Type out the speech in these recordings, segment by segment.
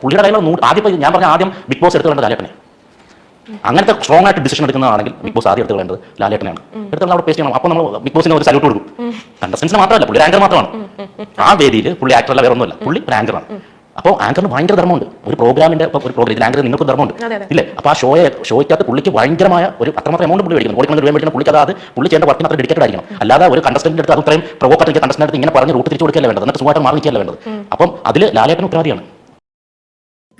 പുള്ളിയുടെ നൂറ് ആദ്യം ഞാൻ പറഞ്ഞ ആദ്യം ബിഗ് ബോസ് എടുത്തു വേണ്ടത് ലാലേട്ടനെ. അങ്ങനത്തെ സ്ട്രോങ് ആയിട്ട് ഡിസിഷൻ എടുക്കുന്നതാണെങ്കിൽ ബിഗ് ബോസ് ആദ്യം എടുത്തു വേണ്ടത് ലാലേട്ടനാണ് എടുത്തു നമ്മൾ അവിടെ പേസ്റ്റ് ചെയ്യണം. അപ്പോൾ നമ്മൾ ബിഗ് ബോസിന് ഒരു സല്യൂട്ട് കൊടുക്കും. കണ്ടസ്റ്റൻസിന് മാത്രമല്ല പുള്ളി ആങ്കർ മാത്രമാണ്. ആ വേദിയിൽ പുള്ളി ആക്ടർ അല്ല ഒന്നുമല്ല പുള്ളി ഒരു ആങ്കറാണ് അപ്പോൾ ആങ്കറിന് ഭയങ്കര ധർമ്മമുണ്ട്. ഒരു പ്രോഗ്രാമിന്റെ ഒരു പ്രോഗ്രാം ഇതിൽ ആങ്കറിന് നിങ്ങൾക്ക് ധർമ്മമുണ്ട്. ഇല്ലേ? അപ്പോൾ ആ ഷോയെ ഷോയ്ക്കകത്ത് പുള്ളിക്ക് ഭയങ്കരമായ ഒരു അത്രമാത്രം എമൗണ്ട് പുള്ളി മേടിക്കുന്നു. കൊടുക്കുന്ന രൂപ മേടിക്കുന്ന പുള്ളിക്ക് അത് പുള്ളി ചെയ്യേണ്ട വർക്കിന് അത്ര ഡെഡിക്കേറ്റഡ് ആയിരിക്കണം. അല്ലാതെ ഒരു കണ്ടസ്റ്റന്റിന്റെ അടുത്ത് അത്രയും പ്രൊവോക്കറ്റ് കണ്ടസ്റ്റന്റ് ഇങ്ങനെ പറഞ്ഞ് റൂട്ട് തിരിച്ചു കൊടുക്കല്ലേ വേണ്ടത്? എന്നിട്ട് സുഖമായിട്ട് മാറി നിൽക്കല്ലേ വേണ്ടത്? അപ്പം അതിൽ ലാലേട്ടൻ ഉത്തരവാദിയാണ്.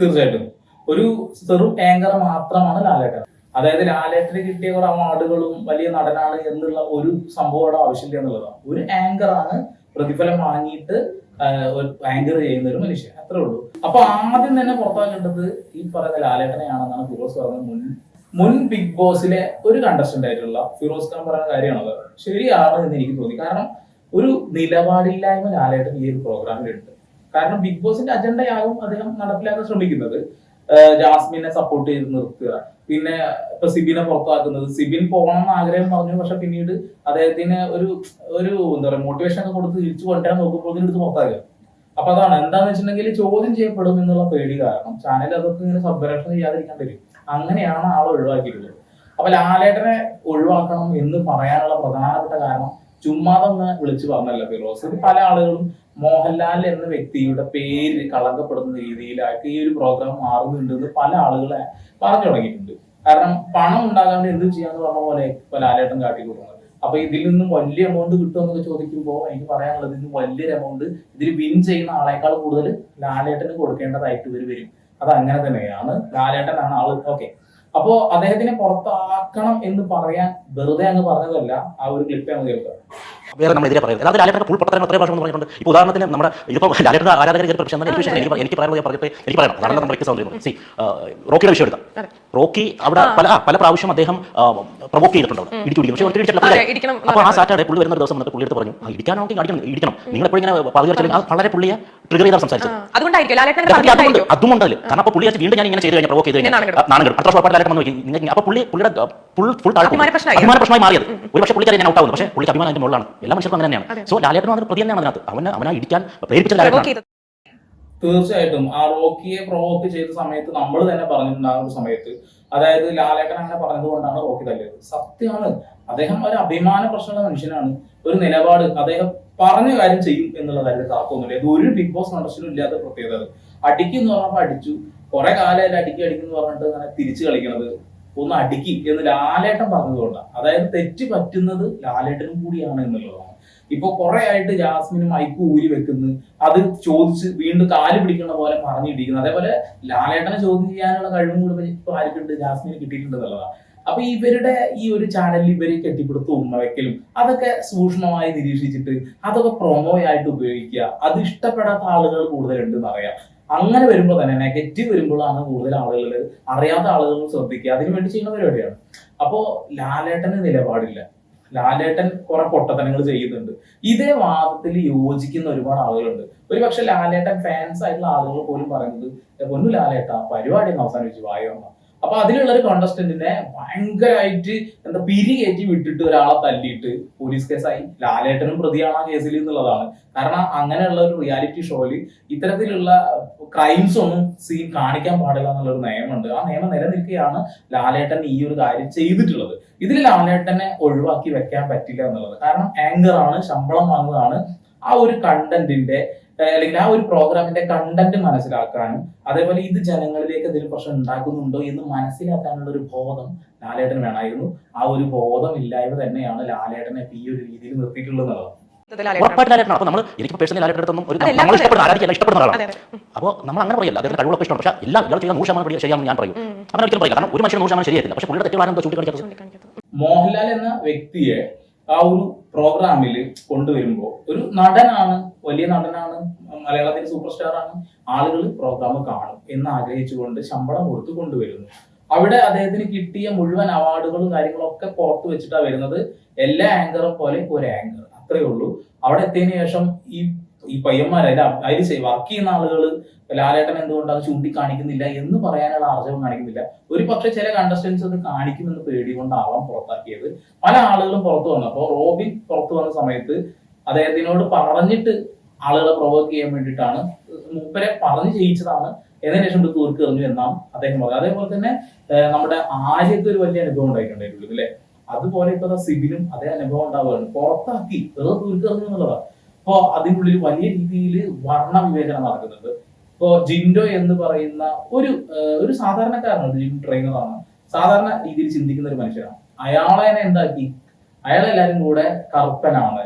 തീർച്ചയായിട്ടും. ഒരു ചെറു ആങ്കർ മാത്രമാണ് ലാലേട്ടൻ. അതായത് ലാലേട്ടന് കിട്ടിയ കുറെ അവാർഡുകളും വലിയ നടനാണ് എന്നുള്ള ഒരു സംഭവം അവിടെ ആവശ്യമില്ല എന്നുള്ളതാണ്. ഒരു ആങ്കറാണ് പ്രതിഫലം വാങ്ങിയിട്ട് ആങ്കർ ചെയ്യുന്ന ഒരു മനുഷ്യൻ. അത്രേ ഉള്ളൂ. അപ്പൊ ആദ്യം തന്നെ പുറത്താക്കേണ്ടത് ഈ പറയുന്ന ലാലേട്ടനെയാണെന്നാണ് ഫിറോസ് പറഞ്ഞത്. മുൻ മുൻ ബിഗ് ബോസിലെ ഒരു കണ്ടസ്റ്റന്റ് ആയിട്ടുള്ള ഫിറോസ് ഖാൻ പറയുന്ന കാര്യമാണത്. ശരിയാണ് എന്ന് എനിക്ക് തോന്നി. കാരണം ഒരു നിലപാടില്ലായ്മ ലാലേട്ടൻ ഈ ഒരു പ്രോഗ്രാമിലുണ്ട് കാരണം ബിഗ് ബോസിന്റെ അജണ്ടയാകും അദ്ദേഹം നടപ്പിലാക്കാൻ ശ്രമിക്കുന്നത്. ജാസ്മിനെ സപ്പോർട്ട് ചെയ്ത് നിർത്തുക. പിന്നെ ഇപ്പൊ സിബിനെ പുറത്താക്കുന്നത്. സിബിൻ പോകണം എന്ന് ആഗ്രഹം പറഞ്ഞു. പക്ഷെ പിന്നീട് അദ്ദേഹത്തിന് ഒരു ഒരു എന്താ പറയുക മോട്ടിവേഷൻ ഒക്കെ കൊടുത്ത് തിരിച്ചു കൊണ്ടുവരാൻ നോക്കുമ്പോൾ എടുത്ത് പുറത്താക്കുക അപ്പൊ അതാണ്. എന്താന്ന് വെച്ചിട്ടുണ്ടെങ്കിൽ ചോദ്യം ചെയ്യപ്പെടും എന്നുള്ള പേടി കാരണം ചാനൽ അതൊക്കെ ഇങ്ങനെ സംരക്ഷണം ചെയ്യാതിരിക്കാൻ തരും അങ്ങനെയാണ് ആളെ ഒഴിവാക്കിയിട്ടുള്ളത്. അപ്പൊ ലാലേട്ടനെ ഒഴിവാക്കണം എന്ന് പറയാനുള്ള പ്രധാനപ്പെട്ട കാരണം ചുമ്മാതൊന്ന് വിളിച്ചു പറഞ്ഞല്ല ഫിറോസ്. പല ആളുകളും മോഹൻലാൽ എന്ന വ്യക്തിയുടെ പേര് കളങ്കപ്പെടുന്ന രീതിയിലായിട്ട് ഈ ഒരു പ്രോഗ്രാം മാറുന്നുണ്ട് എന്ന് പല ആളുകളെ പറഞ്ഞു തുടങ്ങിയിട്ടുണ്ട്. കാരണം പണം ഉണ്ടാകാണ്ട് എന്ത് ചെയ്യാന്ന് പറഞ്ഞ പോലെ ഇപ്പൊ ലാലേട്ടൻ കൊടുക്കുന്നത്. അപ്പൊ ഇതിൽ നിന്നും വലിയ എമൗണ്ട് കിട്ടുമെന്നൊക്കെ ചോദിക്കുമ്പോൾ എനിക്ക് പറയാനുള്ളത് ഇതിന് വലിയൊരു എമൗണ്ട് ഇതിൽ വിൻ ചെയ്യുന്ന ആളെക്കാൾ കൂടുതൽ ലാലേട്ടന് കൊടുക്കേണ്ടതായിട്ട് ഇവർ വരും. അത് അങ്ങനെ തന്നെയാണ്. ലാലേട്ടനാണ് ആൾ. ഓക്കെ അപ്പോ അദ്ദേഹത്തിനെ പുറത്താക്കണം എന്ന് പറയാൻ വെറുതെ അങ്ങ് പറഞ്ഞതല്ല. ആ ഒരു ക്ലിപ്പ് അങ്ങ് കേൾക്കുക. വേറെ നമ്മൾ എതിരെ പറയുന്നത്. അതായത് ലാലേട്ടൻ ഫുൾ പത്രങ്ങൾ എത്ര പ്രാവശ്യം പറഞ്ഞിട്ടുണ്ട്. ഇപ്പോൾ ഉദാഹരണത്തിന് നമ്മുടെ ഇപ്പോൾ ലാലേട്ടൻ ആരാധകർ ചില പ്രശ്നം എനിക്ക് വിഷയം എനിക്ക് എനിക്ക് പറയാൻ പറഞ്ഞിട്ട് എനിക്ക് പറയണം. അതാണ് നമ്മൾ വ്യക്തി സൗന്ദര്യം സി റോക്കിയുടെ വിഷയം എടുക്കാം. റോക്കി അവിടെ പല പല പ്രാവശ്യം അദ്ദേഹം പ്രൊവോക്ക് ചെയ്തിട്ടുണ്ട് അവിടെ. ഇടിച്ചു പക്ഷേ ഒത്തിരി ഇടിച്ചിട്ടില്ല. എന്ന് അപ്പോൾ ആ. സാറ്റർഡേ പുള്ളി വരുന്ന ഒരു ദിവസം വന്നിട്ട് പുള്ളി എടുത്ത് പറഞ്ഞു "ആ, ഇടിക്കാനാണെങ്കിൽ അടിക്കണം ഇടിക്കണം. നിങ്ങൾ എപ്പോഴും ഇങ്ങനെ പകുതി ആ വളരെ പുള്ളിയെ ട്രിഗർ ചെയ്താണ് സംസാരിച്ചത്. അതുകൊണ്ടായിരിക്കും. ലാലേട്ടൻ ഡെഫിനറ്റ്ലി അതുകൊണ്ട് പറഞ്ഞിട്ടായിരിക്കും അതും ഉണ്ടല്ലോ കാരണം അപ്പോൾ പുള്ളി വീണ്ടും ഞാൻ ഇങ്ങനെ ചെയ്ത് കഴിഞ്ഞാൽ പ്രൊവോക്ക് ചെയ്ത് കഴിഞ്ഞാൽ നാണങ്ങൾ അത്ര ഷോപ്പായിട്ട് ലാലേട്ടൻ വന്നു നിങ്ങൾ അപ്പോൾ പുള്ളി പുള്ളിയുടെ ഫുൾ ഫുൾ താഴെ അഭിമാന പ്രശ്നമായി. മാറിയത്. ഒരു പക്ഷേ പുള്ളിക്കാരെ ഞാൻ ഔട്ടാവുന്നു പക്ഷേ പുള്ളിക്ക് അഭിമാനം അതിന്റെ മുകളിലാണ്. എല്ലാ മനുഷ്യർക്കും അങ്ങനെ തന്നെയാണ്. സോ ലാലേട്ടൻ അതിന് പ്രതി തന്നെയാണ് അതിനകത്ത്. അവനെ അവനെ ഇടിക്കാൻ പ്രേരിപ്പിച്ച ലാലേട്ടനാണ്. തീർച്ചയായിട്ടും. ആ റോക്കിയെ പ്രൊവോക്ക് ചെയ്ത സമയത്ത് നമ്മൾ തന്നെ പറഞ്ഞിട്ടുണ്ടാകുന്ന ഒരു സമയത്ത് അതായത് ലാലേട്ടൻ അങ്ങനെ പറഞ്ഞത് കൊണ്ടാണ് റോക്കി തല്ലിയത്. സത്യമാണ്. അദ്ദേഹം ഒരു അഭിമാന പ്രശ്നമുള്ള മനുഷ്യനാണ്. ഒരു നിലപാട്. അദ്ദേഹം പറഞ്ഞ കാര്യം ചെയ്യും എന്നുള്ള കാര്യത്തിൽ താക്കൊന്നുമില്ല ഇത് ഒരു ബിഗ് ബോസ് കണ്ടസ്റ്റിനും ഇല്ലാത്ത പ്രത്യേകത. അടിക്കുന്നു അടിക്കും എന്ന് പറഞ്ഞപ്പോൾ അടിച്ചു. കുറെ കാലമായിട്ട് അടിക്കി അടിക്കുന്നു പറഞ്ഞിട്ട് അങ്ങനെ തിരിച്ചു കളിക്കണത്. ഒന്ന് അടുക്കി എന്ന് ലാലേട്ടൻ പറഞ്ഞതുകൊണ്ടാണ് അതായത് തെറ്റ് പറ്റുന്നത് ലാലേട്ടനും കൂടിയാണ് എന്നുള്ളതാണ്. ഇപ്പൊ കുറെ ആയിട്ട് ജാസ്മിനും മൈക്ക് ഊരി വെക്കുന്നു. അത് ചോദിച്ച് വീണ്ടും കാൽ പിടിക്കുന്ന പോലെ പറഞ്ഞിട്ടിരിക്കുന്നു അതേപോലെ ലാലേട്ടനെ ചോദ്യം ചെയ്യാനുള്ള കഴിവും കൂടെ ഇപ്പൊ ആർക്കുണ്ട്? ജാസ്മിന് കിട്ടിയിട്ടുണ്ട് എന്നുള്ളതാണ് അപ്പൊ ഇവരുടെ ഈ ഒരു ചാനലിൽ ഇവരെ കെട്ടിപ്പിടുത്തും ഉമ്മ വെക്കലും അതൊക്കെ സൂക്ഷ്മമായി നിരീക്ഷിച്ചിട്ട് അതൊക്കെ പ്രൊമോ ആയിട്ട് ഉപയോഗിക്കുക. അത് ഇഷ്ടപ്പെടാത്ത ആളുകൾ കൂടുതലുണ്ട് എന്നറിയാം അങ്ങനെ വരുമ്പോൾ തന്നെ നെഗറ്റീവ് വരുമ്പോഴാണ് കൂടുതൽ ആളുകൾ അറിയാത്ത ആളുകൾ ശ്രദ്ധിക്കുക. അതിനു വേണ്ടി ചെയ്യുന്ന പരിപാടിയാണ്. അപ്പോ ലാലേട്ടന് നിലപാടില്ല. ലാലേട്ടൻ കുറെ പൊട്ടത്തനങ്ങൾ ചെയ്യുന്നുണ്ട്. ഇതേ വാദത്തിൽ യോജിക്കുന്ന ഒരുപാട് ആളുകളുണ്ട്. ഒരു പക്ഷെ ലാലേട്ടൻ ഫാൻസ് ആയിട്ടുള്ള ആളുകൾ പോലും പറയുന്നത് "ഏ, പൊന്നു ലാലേട്ട പരിപാടി ഒന്ന് അവസാനിപ്പിച്ച് വായോ അപ്പൊ അതിലുള്ള ഒരു കോണ്ടസ്റ്റന്റിനെ ഭയങ്കരമായിട്ട് എന്താ പിരി കയറ്റി വിട്ടിട്ട് ഒരാളെ തല്ലിയിട്ട് പോലീസ് കേസായി ലാലേട്ടനും പ്രതിയാണ് ആ കേസിൽ എന്നുള്ളതാണ്. കാരണം അങ്ങനെയുള്ള ഒരു റിയാലിറ്റി ഷോയിൽ ഇത്തരത്തിലുള്ള ക്രൈംസ് ഒന്നും സീൻ കാണിക്കാൻ പാടില്ല എന്നുള്ളൊരു നിയമമുണ്ട്. ആ നിയമം നിലനിൽക്കുകയാണ് ലാലേട്ടൻ ഈ ഒരു കാര്യം ചെയ്തിട്ടുള്ളത്. ഇതിൽ ലാലേട്ടനെ ഒഴിവാക്കി വെക്കാൻ പറ്റില്ല എന്നുള്ളത്. കാരണം ആങ്കർ ആണ് ശമ്പളം വാങ്ങുന്നതാണ് ആ ഒരു കണ്ടന്റിന്റെ അല്ലെങ്കിൽ ആ ഒരു പ്രോഗ്രാമിന്റെ കണ്ടന്റ് മനസ്സിലാക്കാനും അതേപോലെ ഇത് ജനങ്ങളിലേക്ക് എന്തെങ്കിലും പ്രശ്നം ഉണ്ടാക്കുന്നുണ്ടോ എന്ന് മനസ്സിലാക്കാനുള്ള ഒരു ബോധം ലാലേട്ടന് വേണമായിരുന്നു. ആ ഒരു ബോധം ഇല്ലായ്മ തന്നെയാണ് ലാലേട്ടനെ ഈ ഒരു രീതിയിൽ നിർത്തിയിട്ടുള്ളത്. ഉറപ്പായിട്ട് അപ്പോൾ നമ്മൾ എനിക്ക് പേഴ്സണലി ലാലേട്ടൻ ഒരു നമ്മൾ ഇഷ്ടപ്പെടുന്ന ആരാധിക്കല്ല ഇഷ്ടപ്പെടുന്ന അപ്പോൾ നമ്മൾ അങ്ങനെ പറയില്ല അദ്ദേഹത്തിന് കഴിവുകളൊക്കെ ഇഷ്ടമാണ്. പക്ഷേ എല്ലാം ഇയാൾ ചെയ്യുന്ന നൂറ് ശതമാനം ശരിയാണെന്ന് ഞാൻ പറയും. അങ്ങനെ ഒരിക്കലും പറയില്ല. കാരണം ഒരു മനുഷ്യൻ നൂറ് ശതമാനം ശരിയായില്ല പക്ഷേ പുള്ളിയുടെ. മോഹൻലാൽ എന്ന വ്യക്തിയെ ആ ഒരു പ്രോഗ്രാമിൽ കൊണ്ടുവരുമ്പോൾ ഒരു നടനാണ് വലിയ നടനാണ് മലയാളത്തിന്റെ സൂപ്പർ സ്റ്റാർ ആണ് ആളുകൾ പ്രോഗ്രാം കാണും എന്ന് ആഗ്രഹിച്ചുകൊണ്ട് ശമ്പളം കൊടുത്ത് കൊണ്ടുവരുന്നു. അവിടെ അദ്ദേഹത്തിന് കിട്ടിയ മുഴുവൻ അവാർഡുകളും കാര്യങ്ങളൊക്കെ പുറത്തു വെച്ചിട്ടാണ് വരുന്നത്. എല്ലാ ആങ്കറും പോലെ ഒരു ആങ്കർ അത്രേ ഉള്ളൂ. അവിടെ എത്തിയതിനു ശേഷം ഈ ഈ പയ്യന്മാർ അതിൽ അതിൽ വർക്ക് ചെയ്യുന്ന ആളുകൾ ലാലേട്ടൻ എന്തുകൊണ്ട് അത് ചൂണ്ടിക്കാണിക്കുന്നില്ല എന്ന് പറയാനുള്ള ആർജവം കാണിക്കുന്നില്ല. ഒരു പക്ഷെ ചില കണ്ടസ്റ്റൻസ് അത് കാണിക്കുമെന്ന് പേടി കൊണ്ടാവാം പുറത്താക്കിയത്. പല ആളുകളും പുറത്തു വന്നപ്പോൾ റോബിൻ പുറത്തു വന്ന സമയത്ത് അദ്ദേഹത്തിനോട് പറഞ്ഞിട്ട് ആളുകളെ പ്രൊവോക്ക് ചെയ്യാൻ വേണ്ടിയിട്ടാണ് മൂപ്പരെ പറഞ്ഞു ചെയ്യിച്ചതാണ്. ഏതിനു ശേഷം തീർക്ക് എറിഞ്ഞു എന്നാണ് അദ്ദേഹം പറഞ്ഞത്. അതേപോലെ തന്നെ നമ്മുടെ ആര്യക്ക് ഒരു വലിയ അനുഭവം ഉണ്ടായിട്ടുണ്ടായിട്ടുള്ളൂ അല്ലെ? അതുപോലെ ഇപ്പൊ സിബിനും അതേ അനുഭവം ഉണ്ടാവുകയാണ്. പുറത്താക്കി വെറുതെ തൂർക്ക് എറിഞ്ഞു എന്നുള്ളതാണ് അപ്പോ അതിനുള്ളിൽ വലിയ രീതിയിൽ വർണ വിവേചനം നടക്കുന്നുണ്ട്. ഇപ്പോ ജിൻഡോ എന്ന് പറയുന്ന ഒരു ഒരു സാധാരണക്കാരനാണ് ജിം ട്രെയിനറാണ്. സാധാരണ രീതിയിൽ ചിന്തിക്കുന്ന ഒരു മനുഷ്യനാണ്. അയാളെ എന്താക്കി? അയാളെല്ലാരും കൂടെ കറുപ്പനാണ്.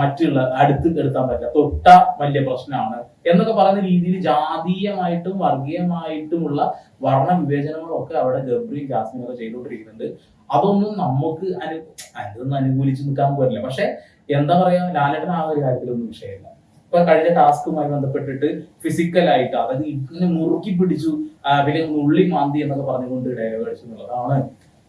മറ്റുള്ള അടുത്ത് എടുക്കാൻ പറ്റില്ല. തൊട്ട വലിയ പ്രശ്നമാണ്. എന്നൊക്കെ പറയുന്ന രീതിയിൽ ജാതീയമായിട്ടും വർഗീയമായിട്ടുമുള്ള വർണ വിവേചനങ്ങളൊക്കെ അവിടെ ഗബ്രിയും ജാസ്മിനൊക്കെ ചെയ്തുകൊണ്ടിരിക്കുന്നുണ്ട്. അതൊന്നും നമുക്ക് അനു അതൊന്നും അനുകൂലിച്ച് നിൽക്കാൻ പോരില്ല പക്ഷെ എന്താ പറയാ ലാലേട്ടൻ ആ ഒരു കാര്യത്തിലൊന്നും വിഷയമില്ല. ഇപ്പൊ കഴിഞ്ഞ ടാസ്കുമായി ബന്ധപ്പെട്ടിട്ട് ഫിസിക്കലായിട്ട് അതായത് ഇങ്ങനെ മുറുക്കി പിടിച്ചു പിന്നെ നുള്ളി മാന്തി എന്നൊക്കെ പറഞ്ഞുകൊണ്ട് ഡയലോഗ് അടിച്ചു എന്നുള്ളതാണ്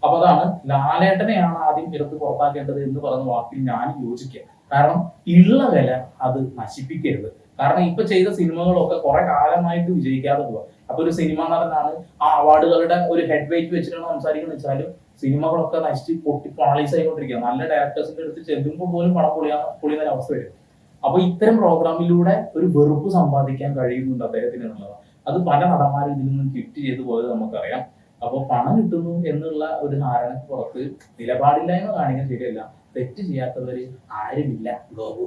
അപ്പൊ അതാണ് ലാലേട്ടനെയാണ് ആദ്യം എടുത്ത് പുറത്താക്കേണ്ടത് എന്ന് പറഞ്ഞ വാക്കിൽ ഞാൻ യോജിക്കുക. കാരണം ഉള്ള വില അത് നശിപ്പിക്കരുത്. കാരണം ഇപ്പൊ ചെയ്ത സിനിമകളൊക്കെ കുറെ കാലമായിട്ട് വിജയിക്കാതെ പോവാ. അപ്പൊ ഒരു സിനിമ നടനാണ് ആ അവാർഡുകളുടെ ഒരു ഹെഡ് വെയിറ്റ് വെച്ചിട്ടാണ് സംസാരിക്കുന്നത്. വെച്ചാലും സിനിമകളൊക്കെ നശിച്ച് പൊട്ടി പാളീസ് ആയിക്കൊണ്ടിരിക്കുക നല്ല ഡയറക്ടേഴ്സിന്റെ അടുത്ത് ചെല്ലുമ്പോൾ പോലും പണം പൊളിയാ പൊളിയുന്ന ഒരു അവസ്ഥ വരും. അപ്പൊ ഇത്തരം പ്രോഗ്രാമിലൂടെ ഒരു വെറുപ്പ് സമ്പാദിക്കാൻ കഴിയുന്നുണ്ട് അദ്ദേഹത്തിന് എന്നുള്ളതാണ്. അത് പല നടന്മാരും ഇതിൽ നിന്ന് കിറ്റ് ചെയ്തു പോയത് നമുക്കറിയാം. അപ്പോൾ പണം കിട്ടുന്നു എന്നുള്ള ഒരു ധാരണയ്ക്ക് പുറത്ത് നിലപാടില്ലായ്മ കാണിക്കാൻ ശരിയല്ല. തെറ്റ് ചെയ്യാത്തവര് ആരുമില്ല ഗോപു.